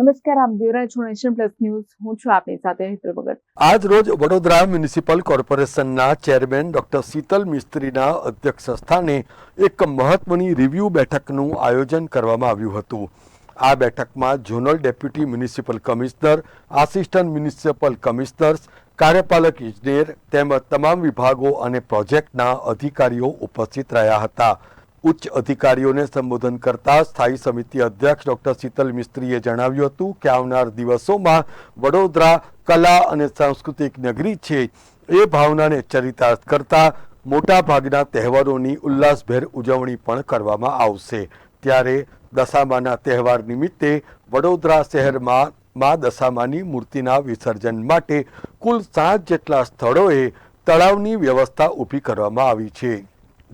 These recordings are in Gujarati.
નમસ્કાર, આપ જોઈ રહ્યા છો પ્લસ ન્યૂઝ. હું છું આપની સાથે હેતલ ભગત. આજ રોજ વડોદરા મ્યુનિસિપલ કોર્પોરેશનના ચેરમેન ડોક્ટર શીતલ મિસ્ત્રીના અધ્યક્ષ સ્થાને એક મહત્વની રિવ્યૂ બેઠકનું આયોજન કરવામાં આવ્યું હતું. આ બેઠકમાં zonal deputy municipal commissioner, assistant municipal commissioners કાર્યપાલક ઇજનેર તેમજ તમામ વિભાગો અને પ્રોજેક્ટના અધિકારીઓ ઉપસ્થિત રહ્યા હતા. ઉચ્ચ અધિકારીઓને સંબોધન કરતા સ્થાયી સમિતિ અધ્યક્ષ ડોક્ટર શીતલ મિસ્ત્રીએ જણાવ્યું હતું કે આવનાર દિવસોમાં વડોદરા કલા અને સાંસ્કૃતિક નગરી છે. એ ભાવનાને ચરિતાર્થ કરતા મોટા ભાગના તહેવારોની ઉલ્લાસભેર ઉજવણી પણ કરવામાં આવશે. ત્યારે દશામાના તહેવાર નિમિત્તે વડોદરા શહેરમાં મા દશામાની મૂર્તિના વિસર્જન માટે કુલ સાત જેટલા સ્થળોએ તળાવની વ્યવસ્થા ઊભી કરવામાં આવી છે.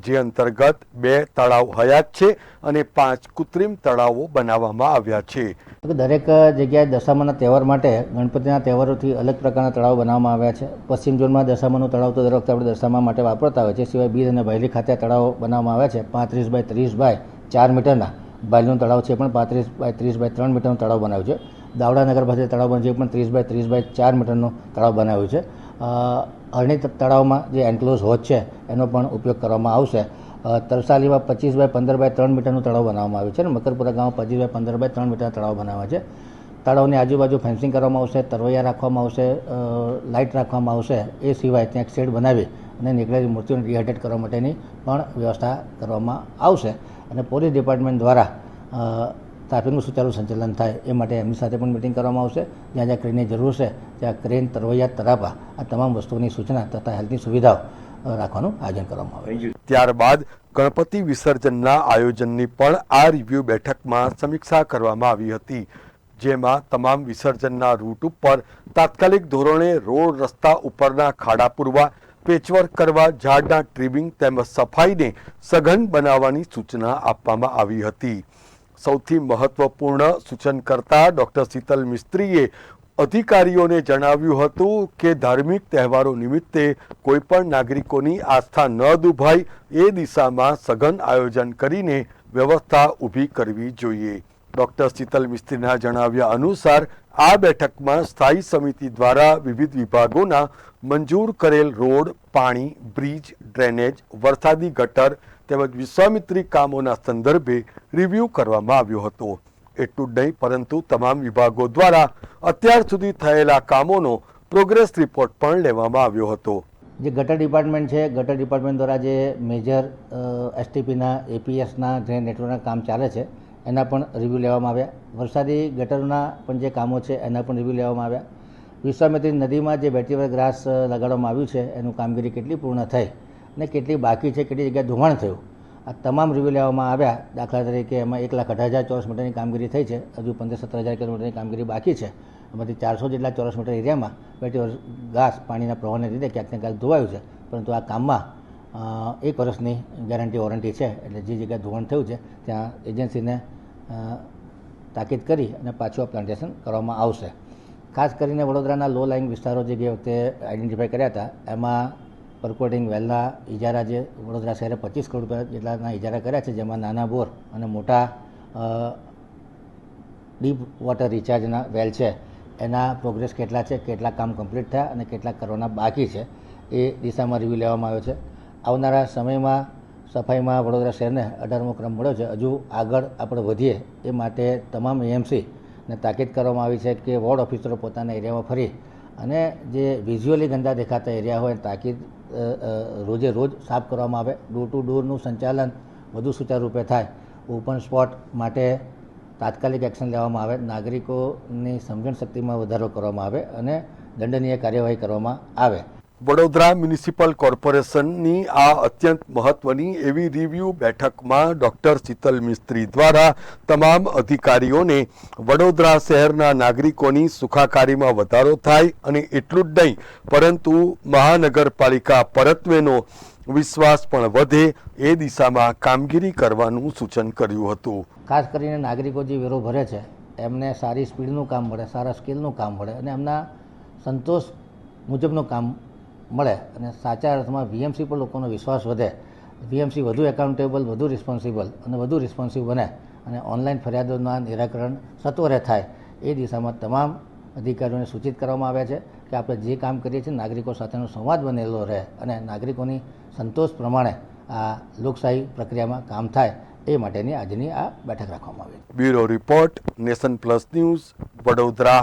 જે અંતર્ગત બે તળાવ હયાત છે અને પાંચ કૃત્રિમ તળાવો બનાવવામાં આવ્યા છે. દરેક જગ્યાએ દશામાના તહેવાર માટે ગણપતિના તહેવારોથી અલગ પ્રકારના તળાવ બનાવવામાં આવ્યા છે. પશ્ચિમ ઝોનમાં દશામાનું તળાવ તો દર વખતે આપણે દશામા માટે વાપરતા હોય છે. સિવાય બીજ અને ભાયલી ખાતે તળાવ બનાવવામાં આવ્યા છે. પાંત્રીસ બાય ત્રીસ બાય ચાર મીટરના બાયલનું તળાવ છે. પણ પાંત્રીસ બાય ત્રીસ બાય ત્રણ મીટરનું તળાવ બનાવ્યું છે. દાવડાનગર પાસે તળાવ બન્યું છે પણ ત્રીસ બાય ત્રીસ બાય ચાર મીટરનું તળાવ બનાવ્યું છે. અરણી તળાવમાં જે એન્કલોઝ હોચ છે, એનો પણ ઉપયોગ કરવામાં આવશે. તરસાલીમાં પચીસ બાય પંદર બાય ત્રણ મીટરનું તળાવ બનાવવામાં આવ્યું છે અને મકરપુરા ગામમાં પચીસ બાય પંદર બાય ત્રણ મીટરના તળાવ બનાવ્યા છે. તળાવની આજુબાજુ ફેન્સિંગ કરવામાં આવશે, તરવૈયા રાખવામાં આવશે લાઇટ રાખવામાં આવશે. એ સિવાય ત્યાં એક શેડ બનાવી અને નીકળેલી મૂર્તિઓને રિહાઇડ્રેટ કરવા માટેની પણ વ્યવસ્થા કરવામાં આવશે. અને પોલીસ ડિપાર્ટમેન્ટ દ્વારા ટ્રાફિકનું સુચારુ સંચાલન થાય. એ માટે એમની સાથે પણ મિટિંગ કરવામાં આવશે. જ્યાં જ્યાં ક્રેનની જરૂર છે, ત્યાં ક્રેન તરવૈયા, તરાપા આ તમામ વસ્તુઓની સૂચના તથા હેલ્થની સુવિધાઓ રાખવાનું આયોજન કરવામાં આવે. ત્યારબાદ ગણપતિ વિસર્જનના આયોજનની પણ આ રિવ્યુ બેઠકમાં સમીક્ષા કરવામાં આવી હતી. જેમાં તમામ વિસર્જનના રૂટ ઉપર તાત્કાલિક ધોરણે રોડ રસ્તા ઉપરના ખાડા પૂરવા પેચવર્ક કરવા, ઝાડના ટ્રીમિંગ તેમજ સફાઈને સઘન બનાવવાની સૂચના આપવામાં આવી હતી. સૌથી મહત્વપૂર્ણ સૂચન કરતા ડૉક્ટર શીતલ મિસ્ત્રીએ અધિકારીઓને જણાવ્યું હતું કે ધાર્મિક તહેવારો નિમિત્તે કોઈપણ નાગરિકોની આસ્થા ન દુભાય, એ દિશામાં સઘન આયોજન કરીને વ્યવસ્થા ઊભી કરવી જોઈએ. ડૉક્ટર શીતલ મિસ્ત્રીના જણાવ્યા અનુસાર, આ બેઠકમાં સ્થાયી સમિતિ દ્વારા વિવિધ વિભાગોના મંજૂર કરેલ રોડ, પાણી, બ્રિજ, ડ્રેનેજ, વરસાદી ગટર તેમજ વિશ્વામિત્રી કામોના સંદર્ભે રિવ્યૂ કરવામાં આવ્યો હતો. એટલું જ નહીં, પરંતુ તમામ વિભાગો દ્વારા અત્યાર સુધી થયેલા કામોનો પ્રોગ્રેસ રિપોર્ટ પણ લેવામાં આવ્યો હતો. જે ગટર ડિપાર્ટમેન્ટ છે, ગટર ડિપાર્ટમેન્ટ દ્વારા જે મેજર એસટીપીના એપીએસના જે નેટવર્કના કામ ચાલે છે, એના પણ રિવ્યૂ લેવામાં આવ્યા. વરસાદી ગટરના પણ જે કામો છે, એના પણ રિવ્યૂ લેવામાં આવ્યા. વિશ્વામિત્રી નદીમાં જે વેટીવર ગ્રાસ લગાડવામાં આવ્યું છે, એનું કામગીરી કેટલી પૂર્ણ થઈ? અને કેટલી બાકી છે, કેટલી જગ્યાએ ધોવાણ થયું. આ તમામ રિવ્યૂ લેવામાં આવ્યા. દાખલા તરીકે એમાં એક લાખ અઢાર હજાર ચોરસ મીટરની કામગીરી થઈ છે. હજુ પંદર સત્તર હજાર કિલોમીટરની કામગીરી બાકી છે. એમાંથી ચારસો જેટલા ચોરસ મીટર એરિયામાં વર્ષ ઘાસ પાણીના પ્રવાહને લીધે ક્યાંક ને ક્યાંક ધોવાયું છે. પરંતુ આ કામમાં એક વર્ષની ગેરંટી વોરંટી છે. એટલે જે જગ્યાએ ધોવાણ થયું છે, ત્યાં એજન્સીને તાકીદ કરી અને પાછું આ પ્લાન્ટેશન કરવામાં આવશે. ખાસ કરીને વડોદરાના લો લાઇંગ વિસ્તારો જે ગઈ વખતે આઈડેન્ટિફાઈ કર્યા હતા, એમાં પરકોટિંગ વેલના ઇજારા જે વડોદરા શહેરે પચીસ કરોડ રૂપિયા જેટલાના ઇજારા કર્યા છે, જેમાં નાના બોર અને મોટા ડીપ વોટર રિચાર્જના વેલ છે. એના પ્રોગ્રેસ કેટલા છે, કેટલા કામ કમ્પ્લીટ થયા અને કેટલા કરવાના બાકી છે, એ દિશામાં રિવ્યૂ લેવામાં આવ્યો છે. આવનારા સમયમાં સફાઈમાં વડોદરા શહેરને અઢારમો ક્રમ મળ્યો છે. હજુ આગળ આપણે વધીએ એ માટે તમામ એએમસી ને તાકીદ કરવામાં આવી છે કે વોર્ડ ઓફિસરો પોતાના એરિયામાં ફરી અને જે વિઝ્યુઅલી ગંદા દેખાતા એરિયા હોય, તાકીદ રોજે રોજ સાફ કરવામાં આવે. ડોર ટુ ડોરનું સંચાલન વધુ સુચારુરૂપે થાય. ઓપન સ્પોટ માટે તાત્કાલિક એક્શન લેવામાં આવે. નાગરિકોની સમજણ શક્તિમાં વધારો કરવામાં આવે અને દંડનીય કાર્યવાહી કરવામાં આવે. વડોદરા મ્યુનિસિપલ કોર્પોરેશનની આ અત્યંત મહત્વની એવી રિવ્યૂ બેઠકમાં ડૉક્ટર શીતલ મિસ્ત્રી દ્વારા તમામ અધિકારીઓને વડોદરા શહેરના નાગરિકોની સુખાકારીમાં વધારો થાય અને એટલું જ નહીં, પરંતુ મહાનગરપાલિકા પરત્વેનો વિશ્વાસ પણ વધે એ દિશામાં કામગીરી કરવાનું સૂચન કર્યું હતું. ખાસ કરીને નાગરિકો જે વેરો ભરે છે, એમને સારી સ્પીડનું કામ મળે, સારા સ્કિલનું કામ મળે અને એમના સંતોષ મુજબનું કામ મળે અને સાચા અર્થમાં વીએમસી પર લોકોનો વિશ્વાસ વધે. વીએમસી વધુ એકાઉન્ટેબલ વધુ રિસ્પોન્સિબલ અને વધુ રિસ્પોન્સિવ બને અને ઓનલાઈન ફરિયાદોના નિરાકરણ સત્વરે થાય. એ દિશામાં તમામ અધિકારીઓને સૂચિત કરવામાં આવ્યા છે કે આપણે જે કામ કરીએ છીએ નાગરિકો સાથેનો સંવાદ બનેલો રહે અને નાગરિકોની સંતોષ પ્રમાણે આ લોકશાહી પ્રક્રિયામાં કામ થાય એ માટેની આજની આ બેઠક રાખવામાં આવી. Bureau report, nation plus news, Vadodara.